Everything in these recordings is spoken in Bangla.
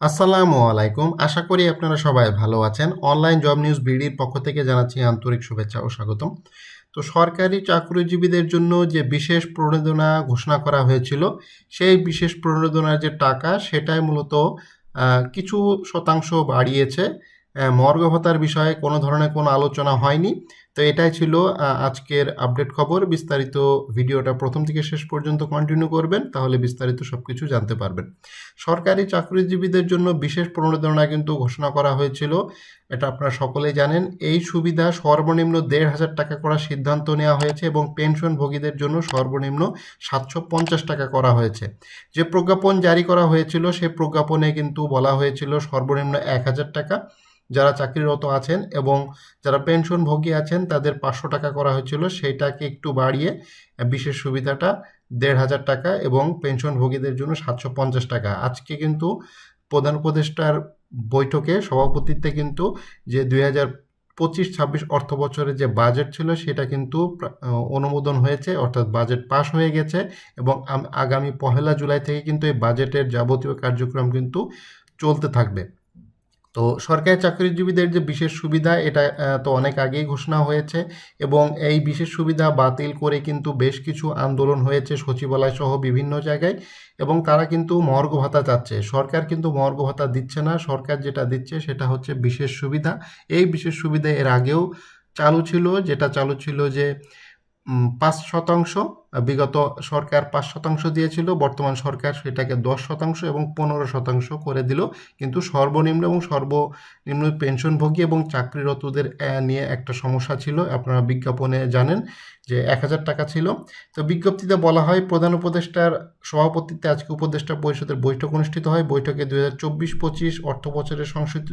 আসসালামু আলাইকুম। আশা করি আপনারা সবাই ভালো আছেন। অনলাইন জব নিউজ বিডির পক্ষ থেকে জানাচ্ছি আন্তরিক শুভেচ্ছা ও স্বাগতম। তো সরকারি চাকরিজীবীদের জন্য যে বিশেষ প্রণোদনা ঘোষণা করা হয়েছিল সেই বিশেষ প্রণোদনার যে টাকা সেটাই মূলত কিছু শতাংশ বাড়িয়েছে। আহ, মর্গ ভাতার বিষয়ে কোনো ধরনের কোনো আলোচনা হয়নি। তো এটাই ছিল আজকের আপডেট খবর। বিস্তারিত ভিডিওটা প্রথম থেকে শেষ পর্যন্ত কন্টিনিউ করবেন, তাহলে বিস্তারিত সব কিছু জানতে পারবেন। সরকারি চাকরিজীবীদের জন্য বিশেষ প্রণোদনা কিন্তু ঘোষণা করা হয়েছিল, এটা আপনারা সকলেই জানেন। এই সুবিধা সর্বনিম্ন দেড় হাজার টাকা করার সিদ্ধান্ত নেওয়া হয়েছে এবং পেনশনভোগীদের জন্য সর্বনিম্ন সাতশো পঞ্চাশ টাকা করা হয়েছে। যে প্রজ্ঞাপন জারি করা হয়েছিল সেই প্রজ্ঞাপনে কিন্তু বলা হয়েছিল সর্বনিম্ন এক হাজার টাকা। যারা চাকরিরত আছেন এবং যারা পেনশনভোগী আছেন, তাদের পাঁচশো টাকা করা হয়েছিল। সেইটাকে একটু বাড়িয়ে, বিশেষ সুবিধাটা দেড় হাজার টাকা এবং পেনশনভোগীদের জন্য সাতশো পঞ্চাশ টাকা। আজকে কিন্তু প্রধান উপদেষ্টার বৈঠকে, সভাপতিত্বে কিন্তু যে দুই হাজার পঁচিশ ছাব্বিশ অর্থ বছরের যে বাজেট ছিল, সেটা কিন্তু অনুমোদন হয়েছে, অর্থাৎ বাজেট পাস হয়ে গেছে এবং আগামী পহেলা জুলাই থেকে কিন্তু এই বাজেটের যাবতীয় কার্যক্রম কিন্তু চলতে থাকবে। তো সরকারি চাকরিজীবীদের যে বিশেষ সুবিধা, এটা তো অনেক আগেই ঘোষণা হয়েছে এবং এই বিশেষ সুবিধা বাতিল করে কিন্তু বেশ কিছু আন্দোলন হয়েছে সচিবালয় সহ বিভিন্ন জায়গায় এবং তারা কিন্তু মর্গ ভাতা চাচ্ছে। সরকার কিন্তু মর্গ ভাতা দিচ্ছে না, সরকার যেটা দিচ্ছে সেটা হচ্ছে বিশেষ সুবিধা। এই বিশেষ সুবিধা এর আগেও চালু ছিল, যেটা চালু ছিল যে পাঁচ শতাংশ বিগত সরকার পাঁচ শতাংশ দিয়েছিল, বর্তমান সরকার সেটাকে দশ শতাংশ এবং পনেরো শতাংশ করে দিল। কিন্তু সর্বনিম্ন এবং সর্বনিম্ন পেনশনভোগী এবং চাকরিরতদের নিয়ে একটা সমস্যা ছিল। আপনারা বিজ্ঞাপনে জানেন যে এক হাজার টাকা ছিল। তো বিজ্ঞপ্তিতে বলা হয়, প্রধান উপদেষ্টার সভাপতিত্বে আজকে উপদেষ্টা পরিষদের বৈঠক অনুষ্ঠিত হয়। বৈঠকে দুই হাজার চব্বিশ, পঁচিশ অর্থ বছরের সংশোধিত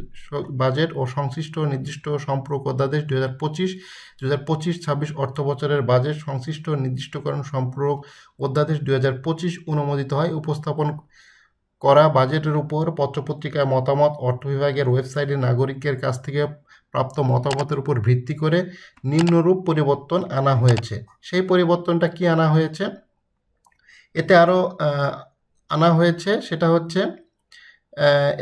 বাজেট ও সংশ্লিষ্ট নির্দিষ্ট সম্পর্ক অধ্যাদেশ, দুই হাজার পঁচিশ, দুই হাজার পঁচিশ, ছাব্বিশ অর্থ বছরের বাজেট সংশ্লিষ্ট নির্দিষ্টকরণ সম্পর্ক অধ্যাদেশ দুই হাজার পঁচিশ অনুমোদিত হয়। উপস্থাপন করা বাজেটের উপর পত্রপত্রিকায় মতামত, অর্থ বিভাগের ওয়েবসাইটে নাগরিকের কাছ থেকে প্রাপ্ত মতামতের উপর ভিত্তি করে নিম্নরূপ পরিবর্তন আনা হয়েছে। সেই পরিবর্তনটা কি আনা হয়েছে? এতে আরও আনা হয়েছে, সেটা হচ্ছে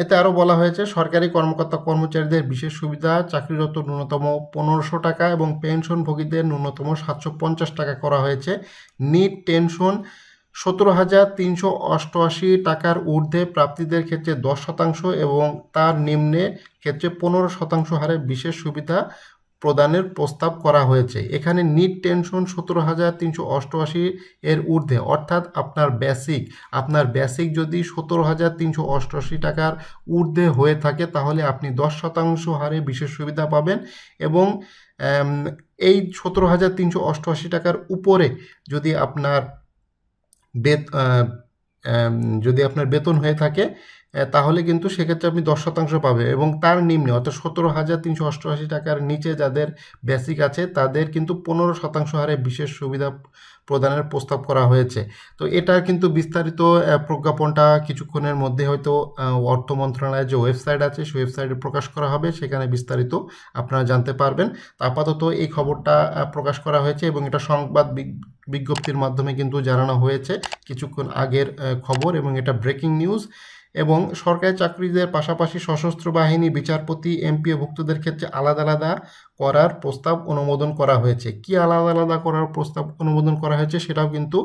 এতে আরও বলা হয়েছে, সরকারি কর্মকর্তা কর্মচারীদের বিশেষ সুবিধা, চাকরিরত ন্যূনতম পনেরোশো টাকা এবং পেনশনভোগীদের ন্যূনতম সাতশো পঞ্চাশ টাকা করা হয়েছে। নিট টেনশন সতেরো হাজার তিনশো অষ্টআশি টাকার ঊর্ধ্বে প্রাপ্তিদের ক্ষেত্রে দশ শতাংশ এবং তার নিম্নে ক্ষেত্রে পনেরো শতাংশ হারে বিশেষ সুবিধা প্রদানের প্রস্তাব করা হয়েছে। এখানে নিট টেনশন সতেরো হাজার তিনশো অষ্টআশি এর ঊর্ধ্বে। অর্থাৎ আপনার বেসিক আপনার বেসিক যদি সতেরো হাজার তিনশো অষ্টআশি টাকার ঊর্ধ্বে হয়ে থাকে, তাহলে আপনি দশ শতাংশ হারে বিশেষ সুবিধা পাবেন এবং এই সতেরো হাজার তিনশো অষ্টআশি টাকার উপরে যদি আপনার বেত যদি আপনার বেতন হয়ে থাকে তাহলে কিন্তু সেক্ষেত্রে আপনি দশ শতাংশ পাবে এবং তার নিম্নে, অর্থাৎ সতেরো হাজার তিনশো অষ্টআশি টাকার নিচে যাদের বেসিক আছে, তাদের কিন্তু পনেরো শতাংশ হারে বিশেষ সুবিধা প্রদানের প্রস্তাব করা হয়েছে। তো এটার কিন্তু বিস্তারিত প্রজ্ঞাপনটা কিছুক্ষণের মধ্যে হয়তো অর্থ মন্ত্রণালয়ের যে ওয়েবসাইট আছে, সেই ওয়েবসাইটে প্রকাশ করা হবে। সেখানে বিস্তারিত আপনারা জানতে পারবেন। আপাতত এই খবরটা প্রকাশ করা হয়েছে এবং এটা সংবাদ বিজ্ঞপ্তির মাধ্যমে কিন্তু জানানো হয়েছে কিছুক্ষণ আগের খবর এবং এটা ব্রেকিং নিউজ এবং সরকারি চাকরিদের পাশাপাশি সশস্ত্র বাহিনী বিচারপতি এমপি ভুক্তদের ক্ষেত্রে আলাদা আলাদা করার প্রস্তাব অনুমোদন করা হয়েছে। কি আলাদা আলাদা করার প্রস্তাব অনুমোদন করা হয়েছে সেটাও কিন্তু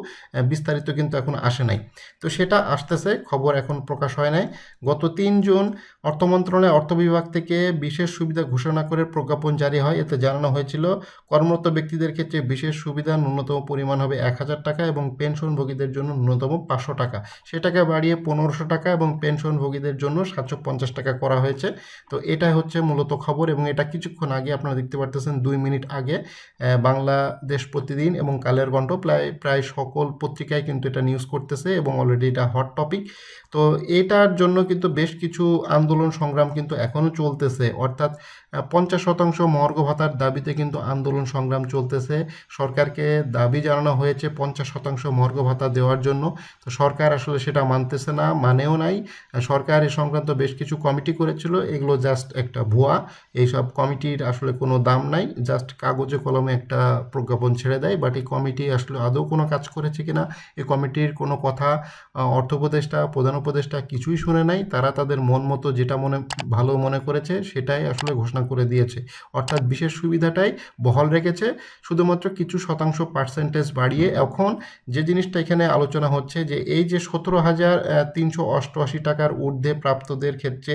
বিস্তারিত কিন্তু এখন আসে নাই। তো সেটা আসতেছে, খবর এখন প্রকাশ হয় নাই। গত তিন জুন অর্থ মন্ত্রণালয় অর্থ বিভাগ থেকে বিশেষ সুবিধা ঘোষণা করে প্রজ্ঞাপন জারি হয়। এতে জানানো হয়েছিল, কর্মরত ব্যক্তিদের ক্ষেত্রে বিশেষ সুবিধা ন্যূনতম পরিমাণ হবে এক হাজার টাকা এবং পেনশনভোগীদের জন্য ন্যূনতম পাঁচশো টাকা। সেটাকে বাড়িয়ে পনেরোশো টাকা এবং পেনশনভোগীদের জন্য সাতশো পঞ্চাশ টাকা করা হয়েছে। তো এটাই হচ্ছে মূলত খবর এবং এটা কিছুক্ষণ আগে আপনারা দেখতে পারতেছেন দুই মিনিট আগে বাংলাদেশ প্রতিদিন এবং কালের কণ্ঠ প্রায় প্রায় সকল পত্রিকায় কিন্তু এটা নিউজ করতেছে এবং অলরেডি এটা হট টপিক তো এটার জন্য কিন্তু বেশ কিছু আন্দোলন সংগ্রাম কিন্তু এখনও চলতেছে। অর্থাৎ পঞ্চাশ শতাংশ মর্গ ভাতার দাবিতে কিন্তু আন্দোলন সংগ্রাম চলতেছে। সরকারকে দাবি জানানো হয়েছে পঞ্চাশ শতাংশ মর্গ ভাতা দেওয়ার জন্য। তো সরকার আসলে সেটা মানতেছে না, মানেও নাই। সরকার এ সংক্রান্ত বেশ কিছু কমিটি করেছিল, এগুলো জাস্ট একটা ভুয়া। এইসব কমিটির আসলে কোনো দাম নাই জাস্ট কাগজে কলমে একটা প্রজ্ঞাপন ছেড়ে দেয়। বাট এই কমিটি আসলে আদৌ কোনো কাজ করেছে কিনা এই কমিটির কোনো কথা অর্থ উপদেষ্টা, প্রধান উপদেষ্টা কিছুই শুনে নাই। তারা তাদের মন মতো যেটা মনে, ভালো মনে করেছে, সেটাই আসলে ঘোষণা করে দিয়েছে। অর্থাৎ বিশেষ সুবিধাটাই বহাল রেখেছে। শুধুমাত্র কিছু শতাংশ পার্সেন্টেজ বাড়িয়ে এখন যে জিনিসটা এখানে আলোচনা হচ্ছে যে এই যে সতেরো হাজার তিনশো অষ্টআশি টাকার ঊর্ধ্বে প্রাপ্তদের ক্ষেত্রে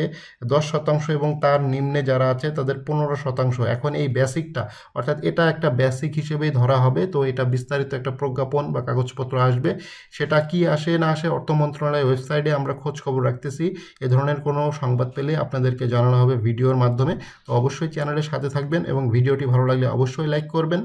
দশ শতাংশ এবং তার নিম্নে যারা আছে তাদের পনেরো শতাংশ। এখন এই বেসিকটা অর্থাৎ এটা একটা বেসিক হিসেবেই ধরা হবে। তো এটা বিস্তারিত একটা প্রজ্ঞাপন বা কাগজপত্র আসবে। সেটা কি আসে না আসে অর্থ মন্ত্রণালয়ের ওয়েবসাইটে আমরা খোঁজ খবর রাখতেছি। এ ধরনের কোনো সংবাদ পেলে আপনাদেরকে জানানো হবে ভিডিওর মাধ্যমে। তো অবশ্যই চ্যানেলের সাথে থাকবেন এবং ভিডিওটি ভালো লাগলে অবশ্যই লাইক করবেন।